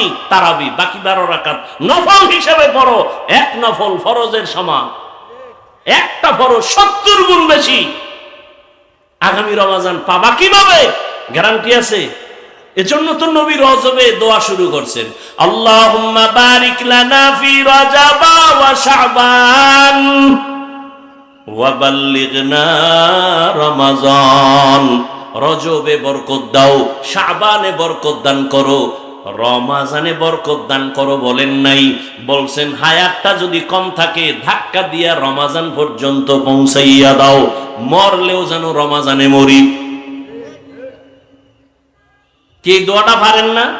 পারেনি তারাবি, বাকি বারো রাকাত। নফল হিসেবে পড়ো, এক নফল ফরজের সমান। একটা ফরজ সত্তর গুণ বেশি। আগামী রমাজান পাবা কীভাবে? গ্যারান্টি আছে? এজন্য তো নবী রজবে দোয়া শুরু করছেন। আল্লাহুম্মা বারিক লানা ফি রাজাবা ওয়া শাবান ওয়া বাল্লিগনা রমাজান। রজবে বরকত দাও, শাবানে বরকত দান করো রমাজানে বরকত দান করো বলেন নাই। বলছেন, হায়াতটা যদি কম থাকে, ধাক্কা দিয়া রমাজান পর্যন্ত পৌঁছাইয়া দাও। মরলেও যেন রমাজানে মরি। কি দোয়াটা পারেন না?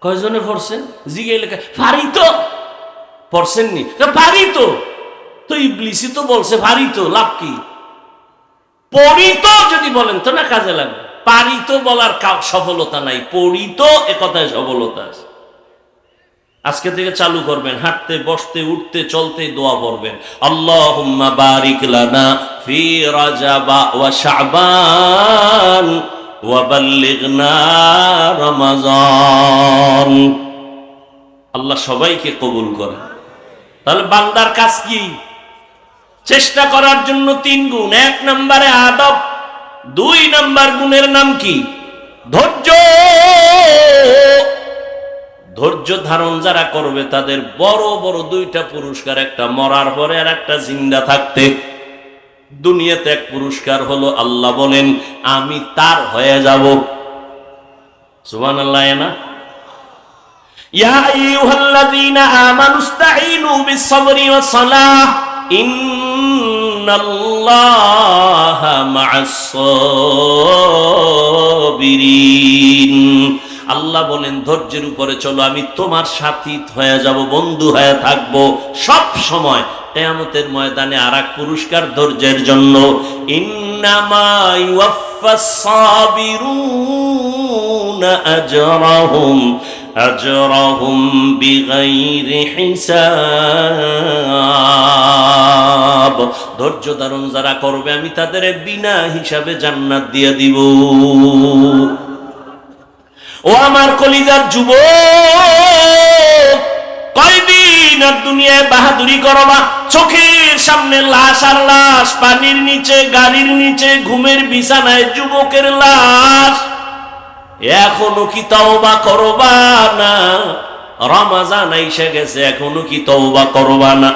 কয়জনে পড়ছেন? জিগে লেখা পারি তো। পড়ছেননি পারি তো। তো ইবলিসি তো বলছে, পারি তো, লাভ কি? পড়ি তো যদি বলেন, তো না কাজে লাগবে? পারিত বলার সফলতা নাই, পড়িত এ কথায় সফলতা আছে। আজকে থেকে চালু করবেন, হাঁটতে, বসতে, উঠতে, চলতে দোয়া পড়বেন। আল্লাহুম্মা বারিক লানা ফি রাজাবা ওয়া শাবান ওয়া বাল্লিগনা রমাজান। আল্লাহ সবাইকে কবুল করেন তাহলে বান্দার কাজ কি? চেষ্টা করার জন্য তিন গুণ। এক নম্বরে আদব। দুই নাম্বার গুণের নাম কি? ধৈর্য। ধৈর্য ধারণ যারা করবে তাদের বড় বড় দুইটা পুরস্কার, একটা মরার পরে আর একটা জিন্দা থাকতে। দুনিয়াতে এক পুরস্কার হলো আল্লাহ বলেন, আমি তার হয়ে যাব। সুবান আল্লাহ না? ইয়া আইয়ুহাল্লাযীনা আমানুস্তাঈনু বিস-সাবরি ওয়াস-সালাহ, ইন الله مع الصابرين আল্লাহ বলেন ধৈর্যের উপরে চলো আমি তোমার সাথী হয়ে যাব বন্ধু হয়ে থাকবো সব সময় কেয়ামতের ময়দানে আর এক পুরস্কার ধৈর্যের জন্য ইন্নামা ইউয়াফফাস সাবিরুনা আজরাহুম أجرهم بغير হিসাব ধৈর্য ধারণ যারা করবে, আমি তাদের বিনা হিসাবে জান্নাত দিয়ে দিব। ও আমার কলিজার যুব কয়দিন আর দুনিয়ায় বাহাদুরি করবা চোখের সামনে লাশ আর লাশ, পানির নিচে, গাড়ির নিচে, ঘুমের বিছানায় যুবকের লাশ। এখনও কি তওবা করবা না? রমাজান আইসা গেছে, এখনও কি তওবা করবা না?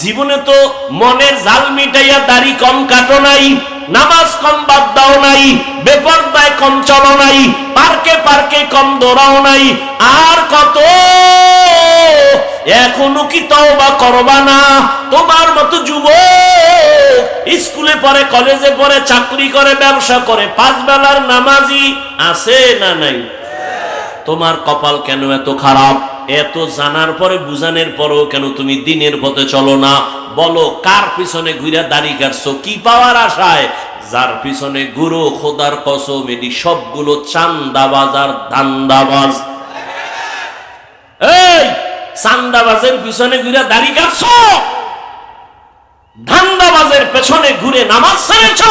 জীবনে তো মনের জাল মিটাইয়া দাড়ি কম কাটো নাই, নামাজ কম বাদ দাও নাই, বেপরদায় কম চলো নাই, পার্কে পার্কে কম দৌড়াও নাই, আর কত? এখনও কি তওবা করবা না? তোমার মতো যুব স্কুলে পড়ে, কলেজে পড়ে, চাকরি করে, ব্যবসা করে, পাঁচ বেলার নামাজি আছে না নাই? তোমার কপাল কেন এত খারাপ? এত জানার পরে, বুঝানোর পরেও কেন তুমি দিনের পথে চলো না? বলো, কার পিছনে ঘুরে দাড়ি কাটছো? কি পাওয়ার আশায়? যার পিছনে গুরু, খোদার কসম, এটি সবগুলো চান্দাবাজ আর ধান্দাবাজ এই, চান্দাবাজের পিছনে ঘুরে দাড়ি কাটছো? ধান্দাবাজের পেছনে ঘুরে নামাজ ছেড়েছ?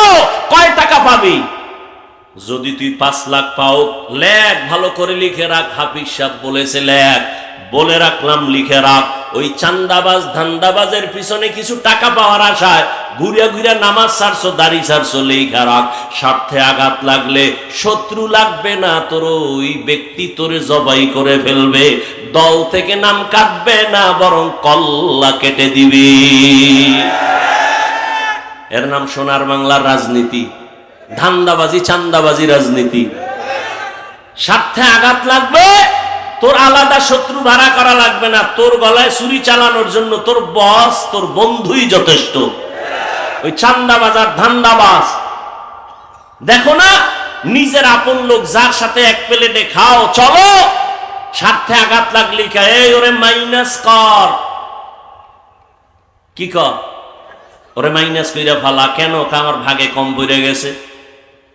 কয় টাকা পাবি? যদি তুই পাঁচ লাখ পাও, লেখ, ভালো করে লিখে রাখ, হাফিজ সাহেব বলেছে, লেখ। বলে রাখলাম, লিখে রাখ। ওই চান্দাবাজ, ধান্দাবাজের পিছনে কিছু টাকা পাওয়ার আশায় ঘুরে ঘুরে নামাজ ছাড়ছো দাড়ি ছাড়ছো লেখা রাখ। স্বার্থে আঘাত লাগলে শত্রু লাগবে না, তোর ওই ব্যক্তি তোরে জবাই করে ফেলবে। দল থেকে নাম কাটবে না, বরং কল্লা কেটে দিবি। এর নাম সোনার বাংলার রাজনীতি। ধান্দাবাজি, চান্দাবাজি রাজনীতি। স্বার্থে আঘাত লাগবে তোর আলাদা শত্রু ভাড়া করা লাগবে না। তোর গলায় ছুরি চালানোর জন্য তোর বস তোর বন্ধুই যথেষ্ট। ওই চান্দাবাজ আর ধান্দাবাজ। দেখো না, নিজের আপন লোক যার সাথে এক প্লেটে খাও, চলো। স্বার্থে আঘাত লাগলি এই ওরে মাইনাস কর। কি কর? ওরে মাইনাস কইরা ফালা। কেন? আমার ভাগে কম পড়ে গেছে।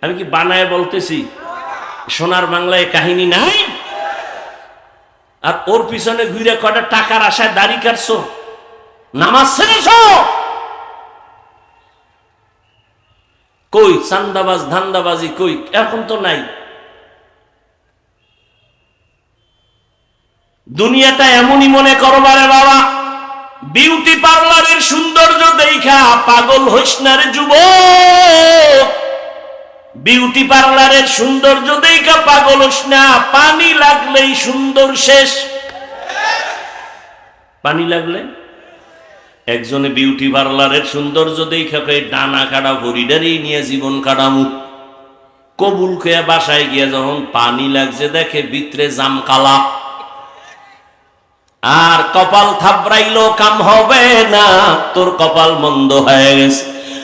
আমি কি বানায় বলতেছি? সোনার বাংলায় কাহিনী নাই? আর ওর পিছনে ঘুরে কটা টাকার আশায় দাড়ি কাটছো? নামাজ ছেড়েছ কই, চান্দাবাজ, ধান্দাবাজি কই? এখন তো নাই। দুনিয়াটা এমনই মনে করবারে বাবা বিউটি পার্লারের সৌন্দর্য দেখা পাগল হইস যুবক। বিউটি পার্লারের সৌন্দর্য দেখা পাগল হইস না, পানি লাগলেই সুন্দর শেষ। পানি লাগলে? একজনে বিউটি পার্লারের সৌন্দর্য দেখা কয়ে, ডানা কাটা হরিডারি নিয়ে জীবন কাটামু। কবুল খেয়ে বাসায় গিয়ে যখন পানি লাগছে দেখে ভিতরে জামকালা আর কপাল থাবড়াইলো কাম হবে না, তোর কপাল মন্দ হয়ে গেছে।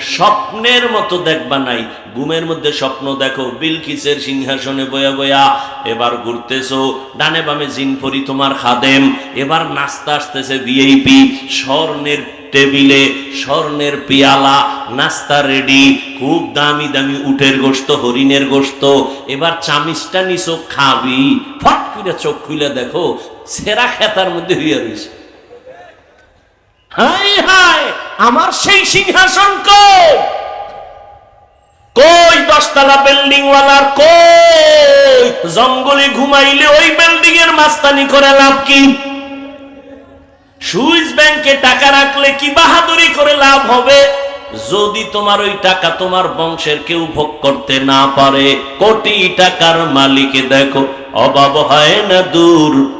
স্বপ্নের মতো দেখবা নাই। ঘুমের মধ্যে স্বপ্ন দেখো, বিলকিসের সিংহাসনে বয়া বয়া। এবার ঘুরতেছো, ডানে বামে জিনপরি তোমার খাদেম। এবার নাস্তা আসতেছে ভিআইপি স্বর্ণের টেবিলে, স্বর্ণের পিয়ালা, নাস্তা রেডি খুব দামি দামি উটের গোস্ত হরিণের গোস্ত এবার চামিচটা নিছো, খাবি। ফট করে চোখ খুলে দেখো, সেরা খেতার মধ্যে হইয়া রয়েছে হাই হাই আমার সেই সিংহাসন কই? দশতলা বিল্ডিং ওয়ালার কই? জঙ্গলে ঘুমাইলে ওই বিল্ডিং এর মাস্তানি করে লাভ কি? সুইস ব্যাংকে টাকা রাখলে কি বাহাদুরি করে লাভ হবে? যদি তোমার ওই টাকা তোমার বংশের কেউ ভোগ করতে না পারে, কোটি টাকার মালিকে দেখো, অভাব হয় না দূর।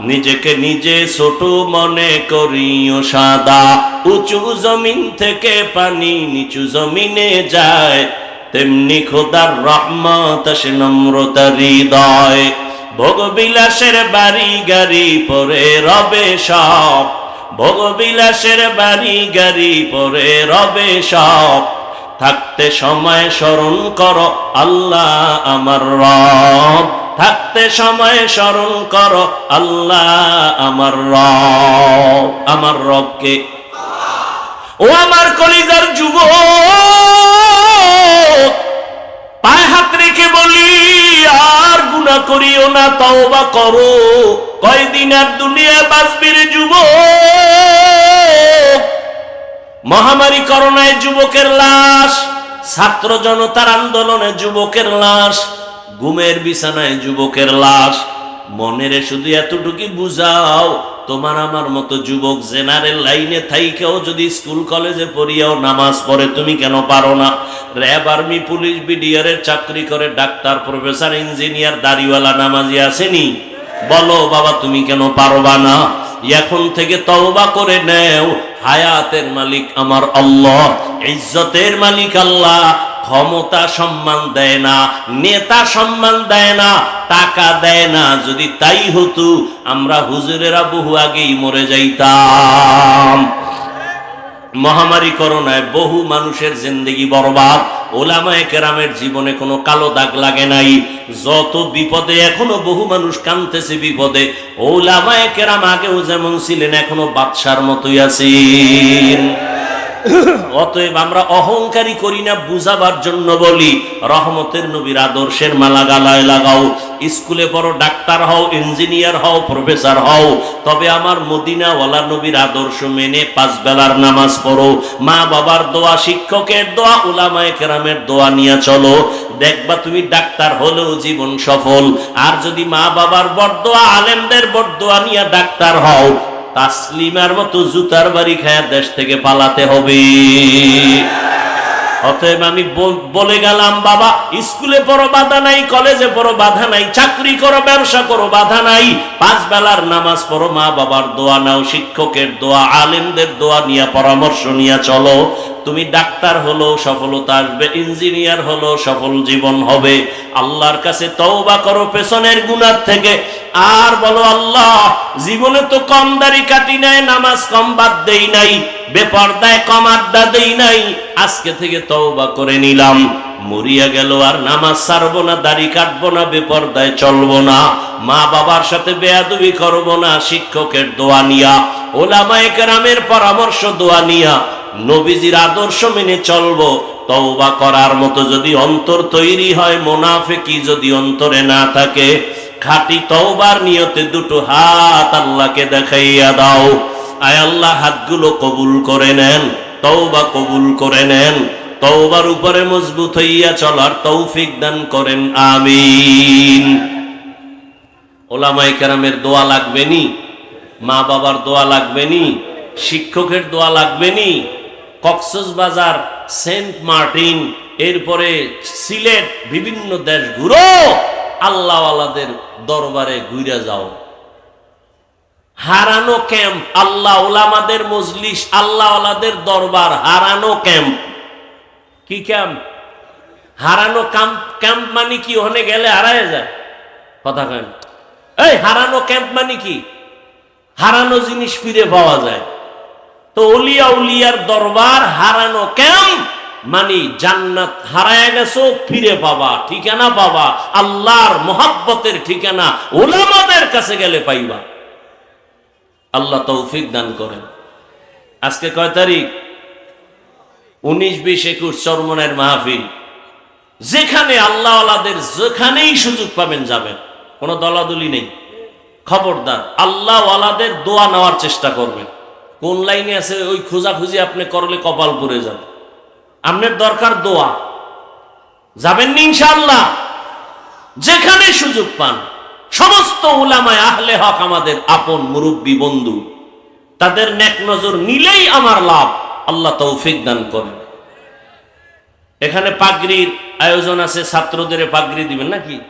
নিজেকে নিজে ছোট মনে করিও সাদা। উঁচু জমিন থেকে পানি নিচু জমিনে যায়। তেমনি খোদার রহমত আসে নম্রতা হৃদয়। ভোগবিলাসের বাড়ি গাড়ি পরে রবে সব। ভোগবিলাসের বাড়ি গাড়ি পরে রবে সব। থাকতে সময় স্মরণ কর, আল্লাহ আমার রব। থাকতে সময় স্মরণ কর, আল্লাহ আমার রব, আমার রবকে। ও আমার কলিজার যুব পায়ে হাত রেখে বলি, আর গুণা করিও না, তওবা করো। কয়দিন আর দুনিয়ায় বাঁচবির যুব মহামারী করোনায় যুবকের লাশ, ছাত্র জনতার আন্দোলনে যুবকের লাশ। ঘুমের বিছানায় যুবকের লাশ। মনের শুধু এতটুকু বুঝাও, তোমার আমার মতো যুবক জেনারেল লাইনে থাইকেও যদি স্কুল কলেজে পড়িয়াও নামাজ পড়ে, তুমি কেন পারো না? র্যাব আর্মি, পুলিশ বিডিআরের চাকরি করে ডাক্তার, প্রফেসর, ইঞ্জিনিয়ার, দাড়িওয়ালা, নামাজি আসেনি? বলো বাবা, তুমি কেন পারবা না? এখন থেকে তওবা করে নেও। হায়াতের মালিক আমার আল্লাহ, ইজ্জতের মালিক আল্লাহ। ক্ষমতা সম্মান দেয় না, নেতা সম্মান দেয় না, টাকা দেয় না, যদি তাই হতো, আমরা হুজুরেরা বহু আগেই মরে যাইতাম। মহামারী করোনায় বহু মানুষের জিন্দগি বরবাদ, ওলামায়ে কেরামের জীবনে কোনো কালো দাগ লাগে নাই। যত বিপদে এখনও বহু মানুষ কানতেছে বিপদে, ওলামায়ে কেরাম আগেও যেমন ছিলেন, এখনও বাদশার মতোই আছেন। অতএব আমরা অহংকারী করি না, বুঝাবার জন্য বলি, রহমতের নবীর আদর্শের মালা গালায় লাগাও। স্কুলে পড়ো, ডাক্তার হও, ইঞ্জিনিয়ার হও, প্রফেসর হও, তবে আমার মদিনাওয়ালা নবীর আদর্শ মেনে পাঁচ বেলার নামাজ পড়ো। মা বাবার দোয়া, শিক্ষকের দোয়া, উলামায়ে কেরামের দোয়া নিয়ে চলো। দেখবা তুমি ডাক্তার হলেও জীবন সফল। আর যদি মা বাবার বরদোয়া, আলেমদের বরদোয়া নিয়ে ডাক্তার হও তাসলিমার মতো জুতার বাড়ি খায়া দেশ থেকে পালাতে হবে। অতএব আমি বলে গেলাম, বাবা, স্কুলে পড়ো, বাধা নাই, কলেজে পড়ো, বাধা নাই, চাকরি করো, ব্যবসা করো, বাধা নাই। পাঁচ বেলার নামাজ পড়ো মা বাবার দোয়া নাও, শিক্ষকের দোয়া, আলেমদের দোয়া নিয়ে পরামর্শ নিয়ে চলো। তুমি ডাক্তার হলো, সফলতা আসবে, ইঞ্জিনিয়ার হলো, সফল জীবন হবে। আল্লাহর কাছে তওবা করো, পেছনের গুনার থেকে। আর বলো, আল্লাহ, জীবনে তো কম দাড়ি কাটি নাই, নামাজ কম বাদ দেই নাই, বেপর্দায় কম আড্ডা দেই নাই, আজকে থেকে তওবা করে নিলাম। মরিয়া গেল, আর নামাজ ছাড়বো না, দাড়ি কাটবো না, বেপর্দায় চলবো না। মা বাবার সাথে বেয়াদুবি করব না, শিক্ষকের দোয়া নিয়া, ওলামায়ে কেরামের পরামর্শ দোয়া নিয়া নবীজির আদর্শ মেনে চলবো, তওবা করার মতো যদি অন্তর তৈরি হয় মোনাফেকি যদি অন্তরে না থাকে, খাঁটি তওবার নিয়তে দুটো হাত আল্লাহকে দেখাইয়া দাও। আয় আল্লাহ, হাতগুলো কবুল করে নেন, তওবা কবুল করে নেন, তওবার উপরে মজবুত হইয়া চলার তৌফিক দান করেন, আমিন। ওলামাই কেরামের দোয়া লাগবে নি? মা বাবার দোয়া লাগবে নি? শিক্ষকের দোয়া লাগবে নি? কক্সবাজার সেন্ট মার্টিন, এরপরে সিলেট, বিভিন্ন দেশ ঘুরো আল্লাহওয়ালাদের দরবারে ঘুরে যাও। হারানো ক্যাম্প, আল্লাহ ওলামাদের মজলিস, আল্লাহওয়ালাদের দরবার, হারানো ক্যাম্প। কি ক্যাম্প? হারানো ক্যাম্প ক্যাম্প মানে কি? ওখানে গেলে হারায় যায়। কথা কেন এই হারানো ক্যাম্প মানে কি? হারানো জিনিস ফিরে পাওয়া যায়। তো উলিয়া উলিয়ার দরবার হারানো ক্যাম্প মানে জান্নাত হারায় গেছো, ফিরে পাবা, ঠিকানা পাবা, আল্লাহর মোহাব্বতের ঠিকানা ওলামাদের কাছে গেলে পাইবা। আল্লাহ তৌফিক দান করেন। আজকে কয় তারিখ? উনিশ, বিশ, একুশ, চরমনের মাহফিল। যেখানে আল্লাহ আলাদের যেখানেই সুযোগ পাবেন যাবেন, কোনো দলাদলি নেই। খবরদার আল্লাহ আলাদের দোয়া নেওয়ার চেষ্টা করবেন। কোন লাইনে আছে, ওই খোঁজাখুঁজি আপনি করলে কপাল পরে যাবে। আপনার দরকার দোয়া। যাবেন নি ইনশাআল্লাহ? যেখানে সুযোগ পান। সমস্ত উলামায় আহলে হক আমাদের আপন মুরব্বী বন্ধু। তাদের নেক নজর নিলেই আমার লাভ। আল্লাহ তৌফিক দান করেন। এখানে পাগড়ির আয়োজন আছে, ছাত্রদের পাগড়ি দিবেন নাকি?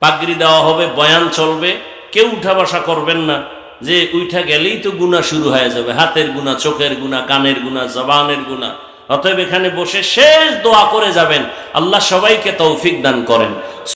পাগড়ি দেওয়া হবে, বয়ান চলবে। কেউ উঠা বসা করবেন না। যে উঠা গেলেই তো গুণা শুরু হয়ে যাবে। হাতের গুণা চোখের গুণা কানের গুণা জবানের গুণা অতএব এখানে বসে শেষ দোয়া করে যাবেন। আল্লাহ সবাইকে তৌফিক দান করেন।